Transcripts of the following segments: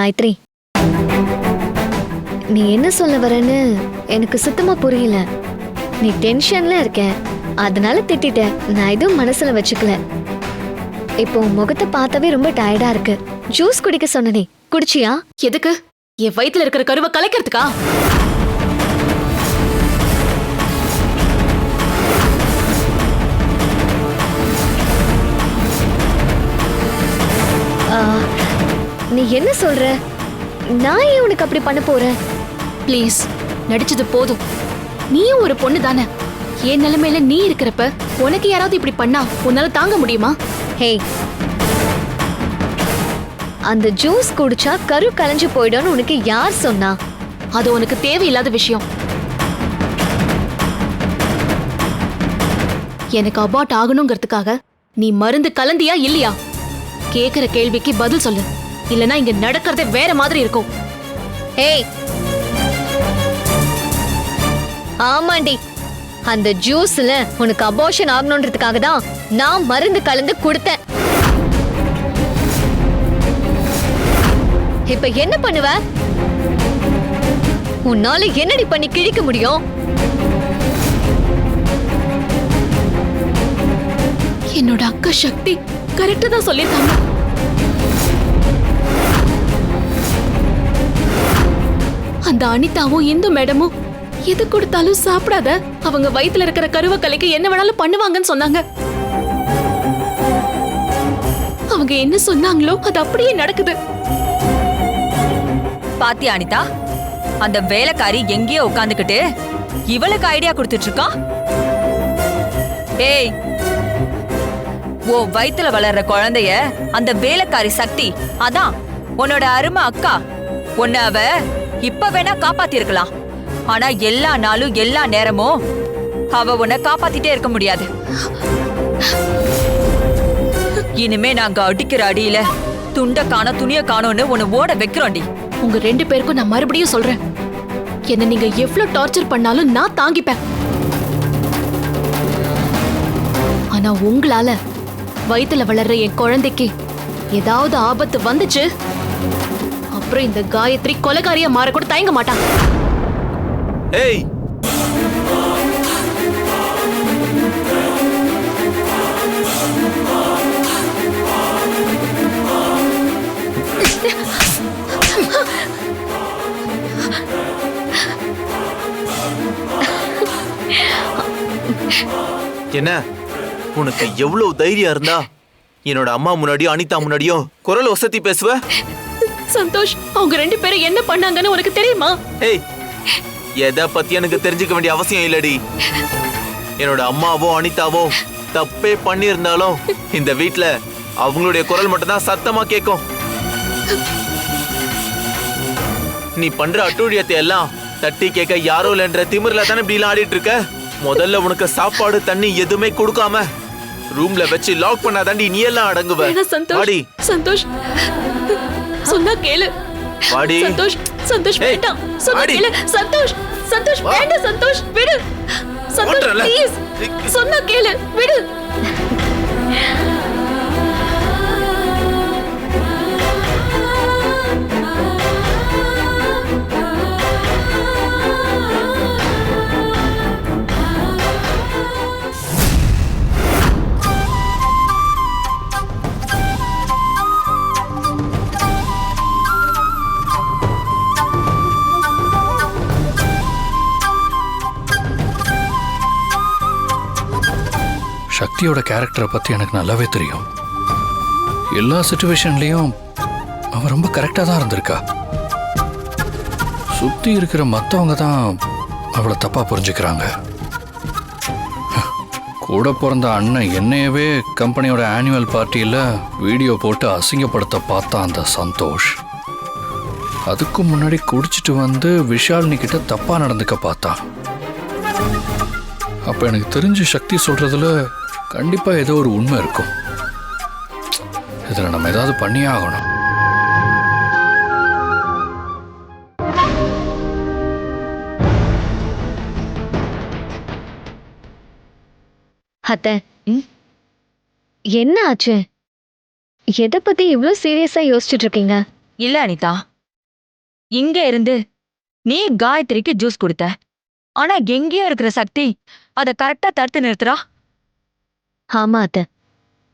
காயத்ரி நீ என்ன சொல்ல வரன்னு எனக்கு சுத்தமா புரியல நீ டென்ஷன்ல இருக்க அதனால திட்டிட்ட நான் எதுவும் மனசுல வச்சுக்கல இப்போ உன் முகத்தை பார்த்தாவே ரொம்ப டயர்டா இருக்கு ஜூஸ் குடிக்க சொன்னனே குடிச்சியா எதுக்கு என் வயித்துல இருக்கிற கருவை கலைக்கிறதுக்கா நீ என்ன சொல்ற? நான் ஏன் உனக்கு அப்படி பண்ண போறேன்? ப்ளீஸ் நடிச்சது போதும். நீயும் ஒரு பொண்ணு தானே. என் நிலைமையில நீ இருக்கிறப்ப உனக்கு யாராவது இப்படி பண்ணா உன்னால தாங்க முடியுமா? ஹே. அந்த ஜூஸ் குடிச்சா கரு கலைஞ்சு போயிடும்னு உனக்கு யார் சொன்னா? அது உனக்கு தேவையில்லாத விஷயம். எனக்கு அபார்ட் ஆகணுங்கிறதுக்காக நீ மருந்து கலந்தியா இல்லையா? கேக்குற கேள்விக்கு பதில் சொல்லு. இல்லனா இங்க நடக்கிறதே வேற மாதிரி இருக்கும். ஏய். ஆமாண்டி. அந்த ஜூஸ்ல உனக்கு அபார்ஷன் ஆகணுன்றதுக்காக தான் நான் மருந்து கலந்து கொடுத்தேன். இப்ப என்ன பண்ணுவ? உன்னால என்னடி பண்ணி கிழிக்க முடியும்? என்னோட அக்கா சக்தி கரெக்டா தான் சொல்லியிருக்காங்க. அந்த அனிதாவும் இந்து மேடமும் எது கொடுத்தாலும் சாப்பிடாத. அவங்க வயித்துல இருக்கிற கருவக்கலைக்கு என்ன வேணாலும் பண்ணுவாங்கன்னு சொன்னாங்க. அவங்க என்ன சொன்னாங்களோ அது அப்படியே நடக்குது. பாத்தியா அனிதா? அந்த வேலைக்காரி எங்கேயோ உட்காந்துக்கிட்டு இவளுக்கு ஐடியா கொடுத்துட்டு இருக்கா ஏய் ஓ வயித்துல வளர்ற குழந்தைய அந்த வேலைக்காரி சக்தி அதான் உன்னோட அருமை அக்கா. உன்ன அவ இப்ப வேணா காப்பாத்திருக்கலாம். ஆனா எல்லா நாளும் எல்லா நேரமும் அவ உன்னை காப்பாத்திட்டே இருக்க முடியாது. இனிமே நாங்க அடிக்கிற அடியில துண்ட காண துணிய காணோன்னு உன்னை ஓட வைக்கிறோண்டி. உங்க ரெண்டு பேருக்கும் நான் மறுபடியும் சொல்றேன். என்ன நீங்க எவ்வளவு டார்ச்சர் பண்ணாலும் நான் தாங்கிப்பேன். ஆனா உங்களால வயித்துல வளர்ற என் குழந்தைக்கு ஏதாவது ஆபத்து வந்துச்சு? அப்புறம் இந்த காயத்ரி கொலைகாரியா மாற கூட தயங்க மாட்டான் ஏய்! என்ன? உனக்கு எவ்வளவு தைரியம் இருந்தா? என்னோட அம்மா முன்னாடியும் அனிதா முன்னாடியும் குரல் வசதி பேசுவ? சந்தோஷ் அவங்க ரெண்டு பேரும் என்ன பண்ணாங்கன்னு உனக்கு தெரியுமா? ஏய் எதை பத்தி எனக்கு தெரிஞ்சுக்க வேண்டிய அவசியம் இல்லடி. என்னோட அம்மாவோ அனிதாவோ தப்பே பண்ணியிருந்தாலும் இந்த வீட்ல அவங்களுடைய குரல் மட்டும்தான் சத்தமா கேட்கும். நீ பண்ற அட்டூழியத்தை எல்லாம் தட்டி கேட்க யாரோ இல்லைன்ற திமிர்ல தானே இப்படி ஆடிட்டு இருக்க? முதல்ல உனக்கு சாப்பாடு தண்ணி எதுவுமே கொடுக்காம ரூம்ல வச்சு லாக் பண்ணாதாண்டி நீ எல்லாம் அடங்குவ. சந்தோஷ் சந்தோஷ். சொன்னா கேளு வாடி. சந்தோஷ் சந்தோஷ் வேண்டாம் சொன்னா. கேளு சந்தோஷ் சந்தோஷ். வேண்டாம் சந்தோஷ் விடு சந்தோஷ். ப்ளீஸ் சொன்னா கேளு விடு சக்தியோட கேரக்டரை பற்றி எனக்கு நல்லாவே தெரியும். எல்லா சுச்சுவேஷன்லேயும் அவன் ரொம்ப கரெக்டாக தான் இருந்திருக்கா. சுற்றி இருக்கிற மற்றவங்க தான் அவளை தப்பாக புரிஞ்சுக்கிறாங்க. கூட பிறந்த அண்ணன் என்னையவே கம்பெனியோட ஆனுவல் பார்ட்டியில் வீடியோ போட்டு அசிங்கப்படுத்த பார்த்தான் அந்த சந்தோஷ். அதுக்கு முன்னாடி குடிச்சிட்டு வந்து விஷாலினி கிட்ட தப்பாக நடந்துக்க பார்த்தான். அப்ப எனக்கு தெரிஞ்ச சக்தி சொல்றதுல கண்டிப்பா ஏதோ ஒரு உண்மை இருக்கும். இதுல நம்ம ஏதாவது பண்ணியே ஆகணும். அத்தை என்ன ஆச்சு? எதை பத்தி இவ்ளோ சீரியஸா யோசிச்சுட்டு இருக்கீங்க? இல்ல அனிதா. இங்க இருந்து நீ காயத்ரிக்கு ஜூஸ் கொடுத்த. ஆனா எங்கேயோ இருக்கிற சக்தி அத கரெக்டா தடுத்து நிறுத்துறா? ஆமா அத்தை.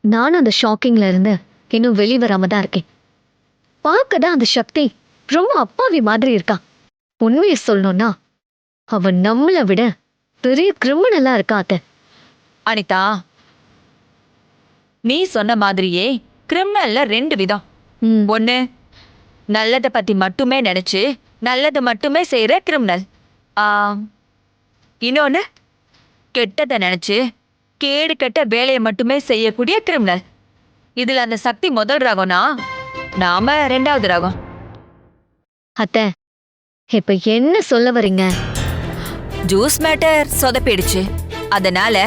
நானும் அந்த ஷாக்கிங்ல இருந்து இன்னும் வெளிவராம தான் இருக்கேன். பார்க்க தான் அந்த சக்தி ரொம்ப அப்பாவி மாதிரி இருக்கான் உண்மையை சொல்லணும்னா அவன் நம்மளை விட பெரிய கிரிமினலா இருக்கா அத்தை. அனிதா நீ சொன்ன மாதிரியே கிரிமினல்ல ரெண்டு விதம். ஒண்ணு நல்லதை பத்தி மட்டுமே நினைச்சு நல்லது மட்டுமே செய்யற கிரிமினல் இன்னொன்னு கெட்டதை நினைச்சு கேடு கெட்ட வேலையை மட்டுமே செய்யக்கூடிய கிரிமினல். இதுல அந்த சக்தி முதல் ரகம்னா நாம ரெண்டாவது ரகம். அத்தை இப்ப என்ன சொல்ல வரீங்க? ஜூஸ் மேட்டர் சொதப்பிடுச்சு. அதனால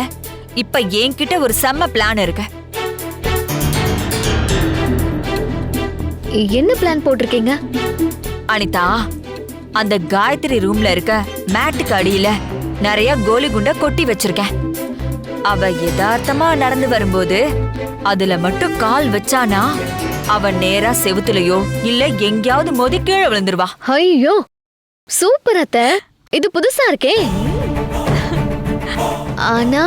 இப்ப என்கிட்ட ஒரு செம்ம பிளான் இருக்கு. என்ன பிளான் போட்டிருக்கீங்க? அனிதா அந்த காயத்ரி ரூம்ல இருக்க மேட்டுக்கு அடியில நிறைய கோலி குண்ட கொட்டி வச்சிருக்கேன். அவ யதார்த்தமா நடந்து வரும்போது அதுல மட்டும் கால் வச்சானா? அவ நேரா செவுத்துலயோ இல்ல எங்கேயாவது மோதி கீழே விழுந்துருவா. ஐயோ சூப்பர் அத்தை. இது புதுசா இருக்கே. ஆனா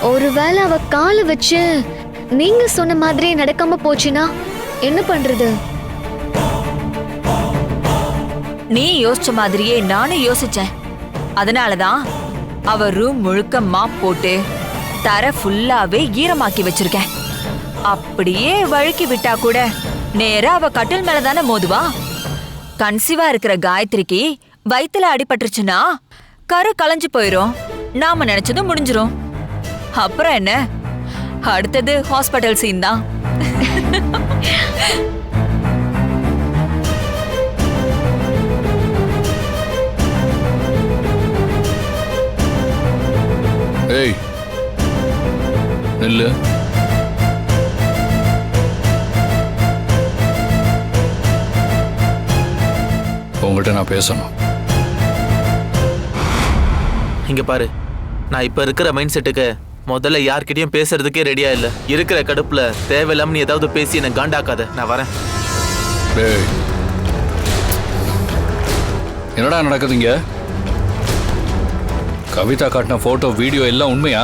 ஒருவேளை அவ காலை வச்சு நீங்க சொன்ன மாதிரி நடக்காம போச்சுன்னா என்ன பண்றது? நீ யோசிச்ச மாதிரியே நானும் யோசிச்சேன். அதனாலதான் அவ ரூம் முழுக்க மாப் போட்டு தர ஃபுல்லாவே ஈரமாக்கி வச்சிருக்கேன். அப்படியே வழுக்கி விட்டா கூட நேரா அவ கட்டில் மேல தானே மோதுவா? கன்சீவா இருக்கிற காயத்ரிக்கு வயித்துல அடிபட்டுருச்சுன்னா கரு களைஞ்சு போயிரும். நாம நினைச்சதும் முடிஞ்சிரும். அப்புறம் என்ன? அடுத்தது ஹாஸ்பிட்டல் சீன் தான். ஏய் நில்லு. உங்கள்கிட்ட நான் பேசணும். இங்க பாரு நான் இப்ப இருக்கிற மைண்ட் செட்டுக்கு முதல்ல யார்கிட்டயும் பேசுறதுக்கே ரெடியா இல்ல. இருக்கிற கடுப்புல தேவையில்லாம நீ ஏதாவது பேசி என்ன காண்டாக்காத. நான் வரேன். என்னடா நடக்குது இங்க? கவிதா காட்டின போட்டோ வீடியோ எல்லாம் உண்மையா?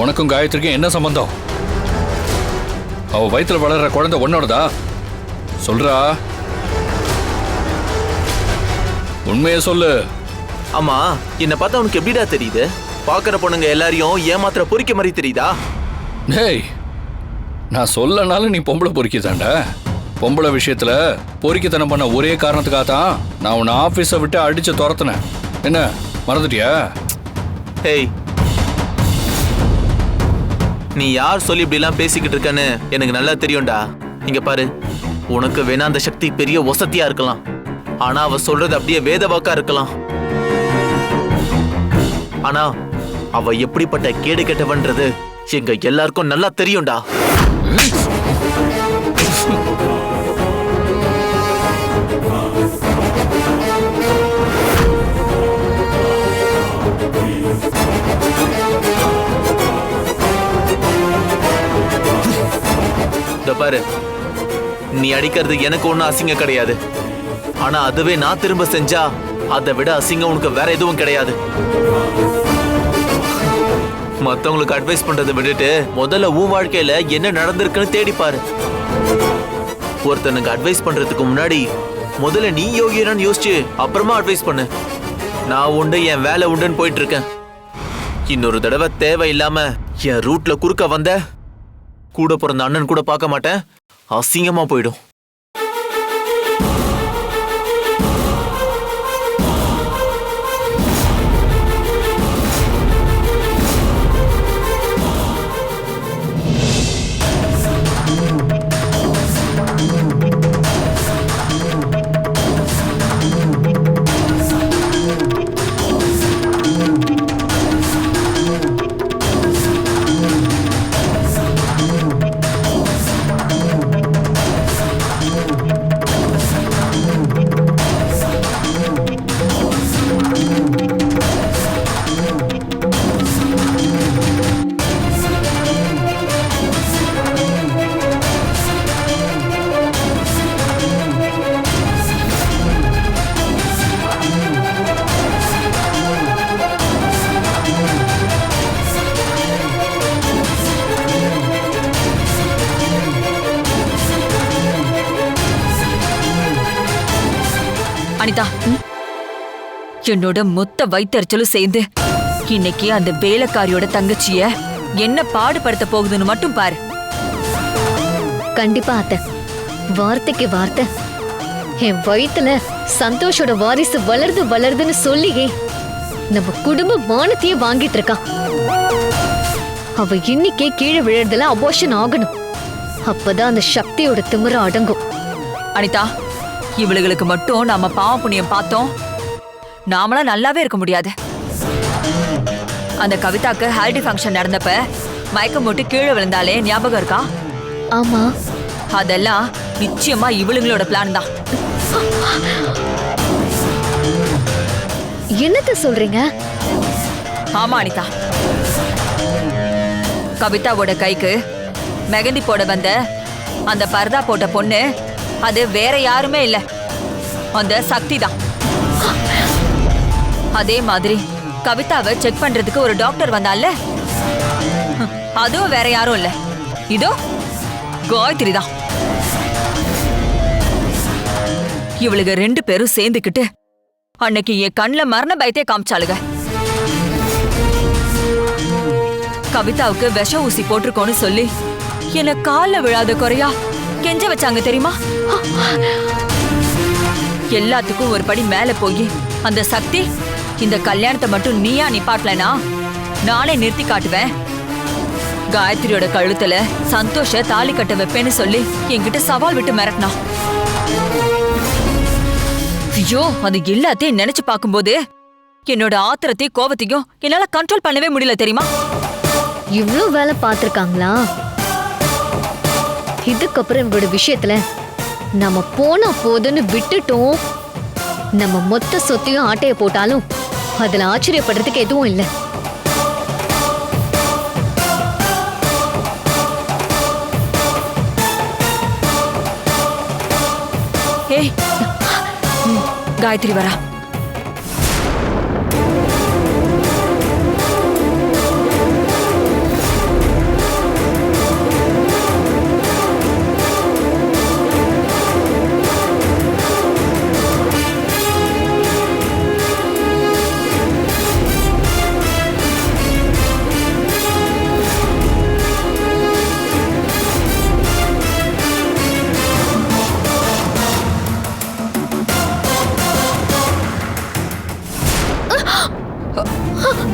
உனக்கும் காயத்ரிக்கும் என்ன சம்பந்தம்? அவ வயித்துல வளர்ற குழந்தை உன்னோடதா? சொல்றா. உண்மையை சொல்லு. ஆமா என்ன பார்த்தா உனக்கு எப்படிடா தெரியுது? பாக்குற பொண்ணுங்க எல்லாரையும் ஏமாத்துற பொறிக்க மாதிரி தெரியுதா? டேய் நான் சொல்லனாலும் நீ பொம்பளை பொறுக்கிதாண்டா? பொம்பளை விஷயத்துல பொறுக்கித்தனம் பண்ண ஒரே காரணத்துக்காக தான் நான் உன்னை ஆஃபீஸை விட்டு அடிச்சு துரத்துனேன். என்ன? மறந்துட்டியா? ஹேய். நீ யார் சொல்லி இப்படிலாம் பேசிக்கிட்டு இருக்கன்னு எனக்கு நல்லா தெரியும்டா. இங்க பாரு. உனக்கு வேணா அந்த சக்தி பெரிய வசதியா இருக்கலாம். ஆனா அவ சொல்றது அப்படியே வேத வாக்கா இருக்கலாம். ஆனா அவ எப்படிப்பட்ட கேடு கெட்டவன்றது எங்க எல்லாருக்கும் நல்லா தெரியும்டா. பாரு. நீ அடிக்கிறது எனக்கு ஒன்றும் அசிங்கம் கிடையாது. ஆனா அதுவே நான் திரும்ப செஞ்சா அதை விட அசிங்கம் உனக்கு வேற எதுவும் கிடையாது. மத்தவங்களுக்கு அட்வைஸ் பண்றதை விட்டுட்டு முதல்ல உன் வாழ்க்கையில என்ன நடந்திருக்குன்னு தேடிப்பாரு ஒருத்தனுக்கு அட்வைஸ் பண்றதுக்கு முன்னாடி முதல்ல நீ யோகியனான்னு யோசிச்சு அப்புறமா அட்வைஸ் பண்ணு. நான் உண்டு என் வேலை உண்டுன்னு போயிட்டு இருக்கேன். இன்னொரு தடவை தேவையில்லாம என் ரூட்ல குறுக்க வந்த கூட பிறந்த அண்ணன் கூட பார்க்க மாட்டேன். அசிங்கமா போயிடும். என்னோட மொத்த வயித்தறிச்சலும் சேர்ந்து. இன்னைக்கு அந்த வேலைக்காரியோட தங்கச்சிய என்ன பாடுபடுத்த போகுதுன்னு மட்டும் பாரு. கண்டிப்பா அத்தை. வார்த்தைக்கு வார்த்தை. என் வயித்துல சந்தோஷோட வாரிசு வளருது வளருதுன்னு சொல்லியே நம்ம குடும்ப மானத்தையே வாங்கிட்டு இருக்கா. அவ இன்னைக்கே கீழே விழுறதுல அபோஷன் ஆகணும். அப்பதான் அந்த சக்தியோட திமிர அடங்கும். அனிதா இவளுகளுக்கு மட்டும் நாம பாவ புண்ணியம் பார்த்தோம். நாமளாம் நல்லாவே இருக்க முடியாது. அந்த கவிதாக்கு ஹாலிடே ஃபங்க்ஷன் நடந்தப்ப மயக்கம் போட்டு கீழே விழுந்தாலே ஞாபகம் இருக்கா? ஆமா. அதெல்லாம் நிச்சயமா இவளுங்களோட பிளான் தான். என்னத்த சொல்றீங்க? ஆமா அனிதா. கவிதாவோட கைக்கு மெகந்தி போட வந்த அந்த பர்தா போட்ட பொண்ணு அது வேற யாருமே இல்ல. அந்த சக்தி தான். அதே மாதிரி. கவிதாவை செக் பண்றதுக்கு ஒரு டாக்டர் வந்தால அதுவும் வேற யாரும் இல்ல. இதோ காயத்ரி தான். இவளுக ரெண்டு பேரும் சேர்ந்துக்கிட்டு அன்னைக்கு என் கண்ணுல மரண பயத்தே காமிச்சாளுங்க. கவிதாவுக்கு விஷ ஊசி போட்டிருக்கோன்னு சொல்லி என்ன கால்ல விழாத குறையா கெஞ்ச வச்சாங்க தெரியுமா? எல்லாத்துக்கும் ஒரு படி மேல போய் அந்த சக்தி இந்த கல்யாணத்தை மட்டும் நீயா நிப்பாட்டலனா? நானே நிறுத்தி காட்டுவேன். காயத்ரியோட கழுத்துல சந்தோஷ தாலி கட்ட வைப்பேன்னு சொல்லி என்கிட்ட சவால் விட்டு மிரட்டினா. ஐயோ அது எல்லாத்தையும் நினைச்சு பார்க்கும்போது என்னோட ஆத்திரத்தையும் கோவத்தையும் என்னால கண்ட்ரோல் பண்ணவே முடியல தெரியுமா? இவ்வளோ வேலை பார்த்திருக்காங்களா? இதுக்கப்புறம் இவங்களோட விஷயத்துல நம்ம போனா போதுன்னு விட்டுட்டோம். நம்ம மொத்த சொத்தையும் ஆட்டைய போட்டாலும் அதுல ஆச்சரியப்படுறதுக்கு எதுவும் இல்லை. ஏய் காயத்ரி வரா.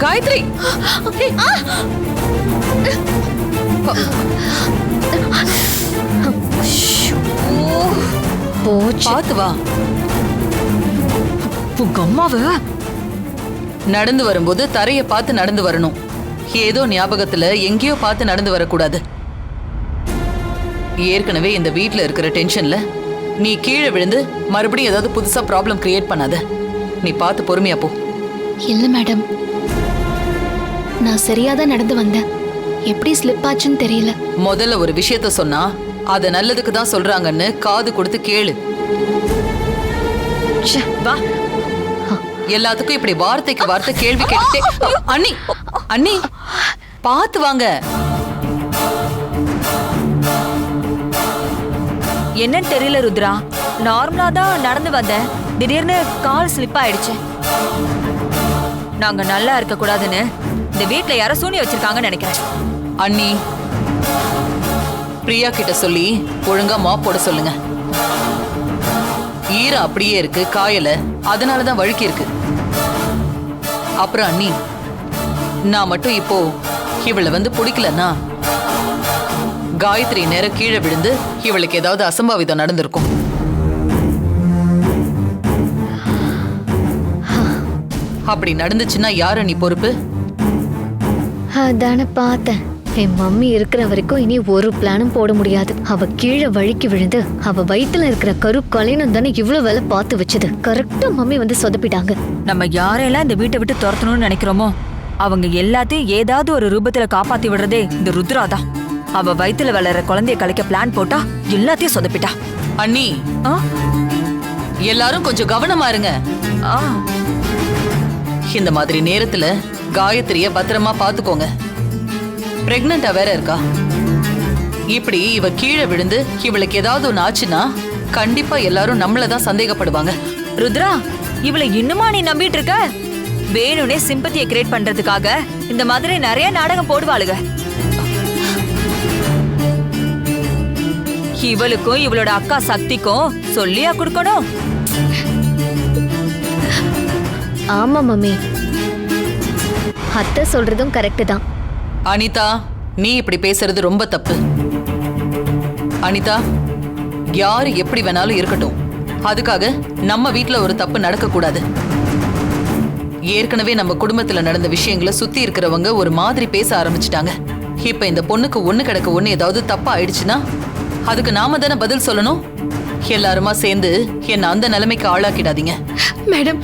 காயத்ரி! பார்த்து வா. உங்க அம்மாவ நடந்து வரும்போது தரைய பார்த்து நடந்து வரணும். ஏதோ ஞாபகத்துல எங்கேயோ பார்த்து நடந்து வரக்கூடாது. ஏற்கனவே இந்த வீட்ல இருக்கிற டென்ஷன்ல நீ கீழே விழுந்து மறுபடியும் ஏதாவது புதுசா ப்ராப்ளம் கிரியேட் பண்ணாத. நீ பார்த்து பொறுமையா போ. இல்ல மேடம் நான் சரியா தான் நடந்து வந்தேன். எப்படி ஸ்லிப் ஆச்சுன்னு தெரியல. முதல்ல ஒரு விஷயத்த சொன்னா அத நல்லதுக்கு தான் சொல்றாங்கன்னு காது கொடுத்து கேளு. ச்சே, வா. எல்லாத்துக்கும் இப்படி வார்த்தைக்கு வார்த்தை கேள்வி கேட்டுட்டே. அண்ணி அண்ணி பார்த்து வாங்க. என்னன்னு தெரியல ருத்ரா. நார்மலா தான் நடந்து வந்தேன். திடீர்னு கால் ஸ்லிப் ஆயிடுச்சு. நாங்க நல்லா இருக்க கூடாதுன்னு இந்த வீட்டுல யாரோ சூனி வச்சிருக்காங்கன்னு நினைக்கிறேன். அண்ணி பிரியா கிட்ட சொல்லி ஒழுங்கா மாப் போட சொல்லுங்க. ஈரம் அப்படியே இருக்கு காயல அதனாலதான் வழுக்கி இருக்கு. அப்புறம் அண்ணி நான் மட்டும் இப்போ இவளை வந்து பிடிக்கலன்னா காயத்ரி நேரம் கீழே விழுந்து இவளுக்கு ஏதாவது அசம்பாவிதம் நடந்திருக்கும். அப்படி நடந்துச்சுன்னா யார் அண்ணி பொறுப்பு? அதான பார்த்தேன். என் மம்மி இருக்கிற வரைக்கும் இனி ஒரு பிளானும் போட முடியாது. அவ கீழே வழுக்கி விழுந்து அவ வயித்துல இருக்கிற கரு கலைனும் தானே இவ்வளவு வேலை பார்த்து வச்சது. கரெக்டா மம்மி வந்து சொதப்பிட்டாங்க. நம்ம யாரெல்லாம் இந்த வீட்டை விட்டு துரத்தணும்னு நினைக்கிறோமோ அவங்க எல்லாத்தையும் ஏதாவது ஒரு ரூபத்துல காப்பாத்தி விடுறதே இந்த ருத்ரா தான். அவ வயித்துல வளர்ற குழந்தைய கலைக்க பிளான் போட்டா எல்லாத்தையும் சொதப்பிட்டா. அண்ணி. ஆ? எல்லாரும் கொஞ்சம் கவனமா இருங்க. ஆ. இந்த மாதிரி நேரத்துல காயத்ரிய பத்திரமா பாத்துக்கோங்க பிரெக்னண்டா வேற இருக்கா? இப்படி இவ கீழே விழுந்து இவளுக்கு ஏதாவது ஒன்று ஆச்சுன்னா கண்டிப்பா எல்லாரும் நம்மள தான் சந்தேகப்படுவாங்க. ருத்ரா இவளை இன்னுமா நீ நம்பிட்டு இருக்க? வேணும்னே சிம்பத்தியை கிரியேட் பண்றதுக்காக இந்த மாதிரி நிறைய நாடகம் போடுவாளுங்க. இவளுக்கும் இவளோட அக்கா சக்திக்கும் சொல்லியா கொடுக்கணும்? ஆமா மம்மி. அத்தை சொல்றதும் கரெக்டு தான். அனிதா நீ இப்படி பேசுறது ரொம்ப தப்பு. அனிதா யாரு எப்படி வேணாலும் இருக்கட்டும். அதுக்காக நம்ம வீட்ல ஒரு தப்பு நடக்க கூடாது ஏற்கனவே நம்ம குடும்பத்துல நடந்த விஷயங்களை சுத்தி இருக்கிறவங்க ஒரு மாதிரி பேச ஆரம்பிச்சிட்டாங்க. இப்ப இந்த பொண்ணுக்கு ஒண்ணு கிடக்க ஒண்ணு ஏதாவது தப்பா ஆயிடுச்சுன்னா அதுக்கு நாம தானே பதில் சொல்லணும்? எல்லாருமா சேர்ந்து என்ன அந்த நிலைமைக்கு ஆளாக்கிடாதீங்க. மேடம்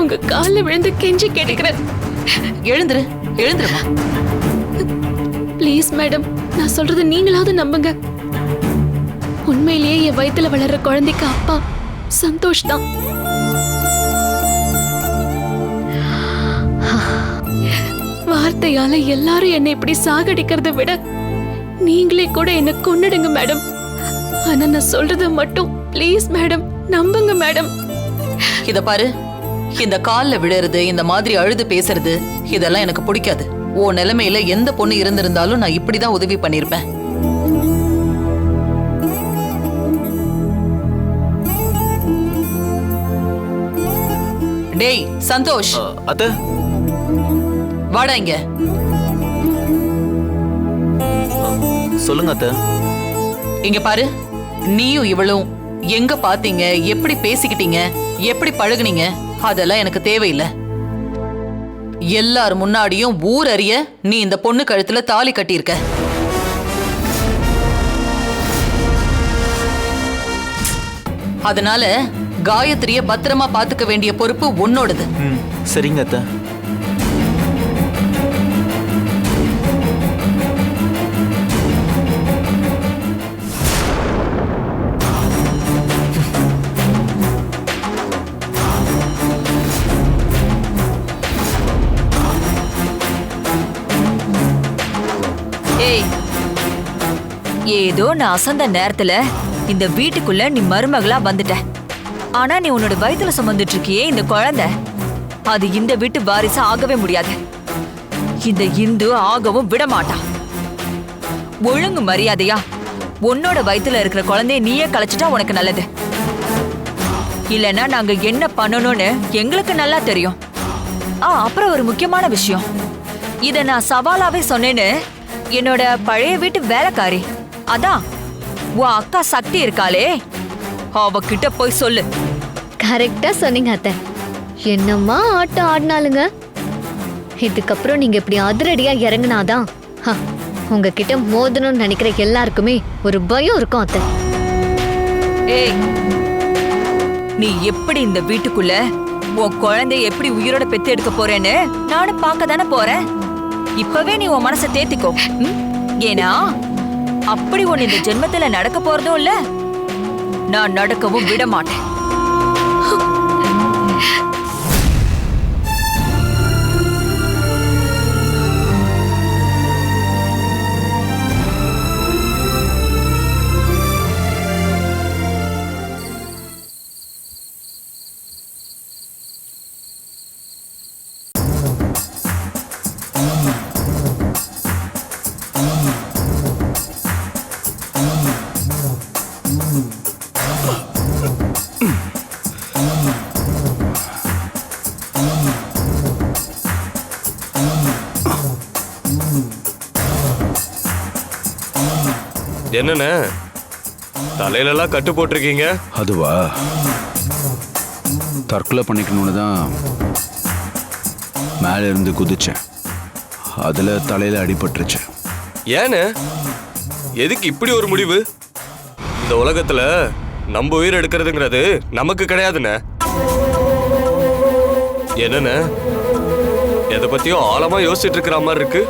உங்க கால்ல விழுந்து கெஞ்சி கேட்டுக்கிறேன். எழுந்துரு எழுந்துருமா? ப்ளீஸ் மேடம் நான் சொல்றது நீங்களாவது நம்புங்க. உண்மையிலேயே என் வயித்துல வளர்ற குழந்தைக்கு அப்பா சந்தோஷ் தான் வார்த்தையால எல்லாரும் என்னை இப்படி சாகடிக்கிறத விட நீங்களே கூட என்ன கொன்னுடுங்க மேடம் ஆனா நான் சொல்றத மட்டும் ப்ளீஸ் மேடம் நம்புங்க மேடம் இத பாரு. இந்த கால்ல விழுறது இந்த மாதிரி அழுது பேசுறது இதெல்லாம் எனக்கு பிடிக்காது. ஓ நிலைமையில எந்த பொண்ணு இருந்திருந்தாலும் நான் இப்படிதான் உதவி பண்ணிருப்பேன். டேய் சந்தோஷ். அத்தை. வாடா இங்க. சொல்லுங்க அத்தை. இங்க பாரு நீயும் இவளும் எங்க பாத்தீங்க எப்படி பேசிக்கிட்டீங்க எப்படி பழகுனீங்க? அதெல்லாம் எனக்கு தேவையில்லை. எல்லார் முன்னாடியும் ஊர் அறிய நீ இந்த பொண்ணு கழுத்துல தாலி கட்டியிருக்க. அதனால காயத்ரிய பத்திரமா பாத்துக்க வேண்டிய பொறுப்பு உன்னோடது. சரிங்க அத்தை. ஏதோ நான் அசந்த நேரத்துல இந்த வீட்டுக்குள்ள நீ மருமகளா வந்துட்ட. ஆனா நீ உன்னோட வயித்துல சுமந்துட்டு இருக்கியே இந்த குழந்தை. அது இந்த வீட்டு வாரிசா ஆகவே முடியாது. இந்த இந்து ஆகவும் விட மாட்டான் ஒழுங்கு மரியாதையா உன்னோட வயித்துல இருக்கிற குழந்தைய நீயே கலைச்சிட்டா உனக்கு நல்லது. இல்லனா நாங்க என்ன பண்ணணும்னு எங்களுக்கு நல்லா தெரியும். ஆ அப்புறம் ஒரு முக்கியமான விஷயம். இத நான் சவாலாவே சொன்னேன்னு என்னோட பழைய வீட்டு வேலைக்காரி அதான். உன் அக்கா சக்தி இருக்காளே. அவகிட்ட போய் சொல்லு. கரெக்டா சொன்னீங்க அத்தை. என்னம்மா ஆட்டம் ஆடினாலுங்க இதுக்கப்புறம் நீங்க இப்படி அதிரடியா இறங்குனாதான் உங்ககிட்ட மோதணும்னு நினைக்கிற எல்லாருக்குமே ஒரு பயம் இருக்கும் அத்தை. ஏய் நீ எப்படி இந்த வீட்டுக்குள்ள உன் குழந்தைய எப்படி உயிரோட பெத்து எடுக்க போறேன்னு? நானும் பார்க்க தானே போறேன். இப்பவே நீ உன் மனசை தேத்திக்கோ? ஏன்னா அப்படி ஒன்னு இந்த ஜென்மத்துல நடக்க போறதும் இல்ல? நான் நடக்கவும் விட மாட்டேன் என்னண்ணே தலையிலலாம் கட்டு போட்டிருக்கீங்க? அதுவா? தற்கொலை பண்ணிக்கணும்னு தான் மேலே இருந்து குதிச்சேன். அதில் தலையில் அடிபட்டுருச்சு. ஏன்னு? எதுக்கு இப்படி ஒரு முடிவு? இந்த உலகத்துல நம்ம உயிர் எடுக்கிறதுங்கிறது நமக்கு கிடையாதுண்ணே என்னண்ணே எதை பத்தியும் ஆழமா யோசிச்சுட்டு இருக்கிற மாதிரி இருக்கு.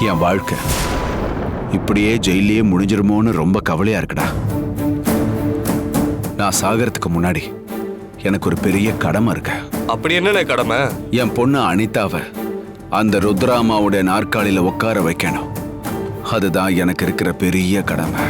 என் வாழ்க்கை. இப்படியே ஜெயிலே முடிஞ்சிருமோன்னு ரொம்ப கவலையா இருக்குடா. நான் சாகறதுக்கு முன்னாடி எனக்கு ஒரு பெரிய கடமை இருக்கு. அப்படி என்னண்ணே கடமை? என் பொண்ணு அனிதாவை அந்த ருத்ராமாவுடைய நாற்காலியில உட்கார வைக்கணும். அதுதான் எனக்கு இருக்கிற பெரிய கடமை.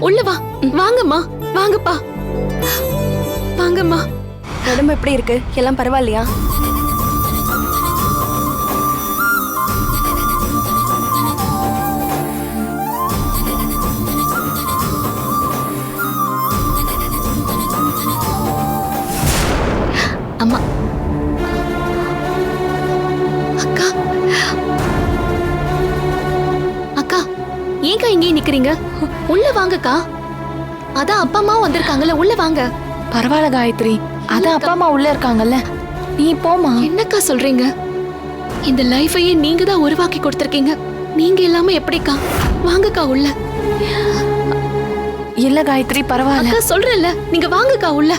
உள்ள வா. வாங்கம்மா. வாங்கப்பா. வாங்கம்மா. உடம்பு எப்படி இருக்கு? எல்லாம் பரவாயில்லையா? ஏங்கா இங்கே நிக்கிறீங்க? உள்ள வாங்கக்கா. அதான் அப்பா அம்மா வந்திருக்காங்கல்ல உள்ள வாங்க. பரவாயில்ல காயத்ரி. அதான் அப்பா அம்மா உள்ள இருக்காங்கல்ல. நீ போமா என்னக்கா சொல்றீங்க? இந்த லைஃபையே நீங்க தான் உருவாக்கி கொடுத்திருக்கீங்க. நீங்க இல்லாம எப்படிக்கா? வாங்கக்கா உள்ள. இல்ல காயத்ரி பரவாயில்ல. சொல்றேன்ல. நீங்க வாங்கக்கா உள்ள.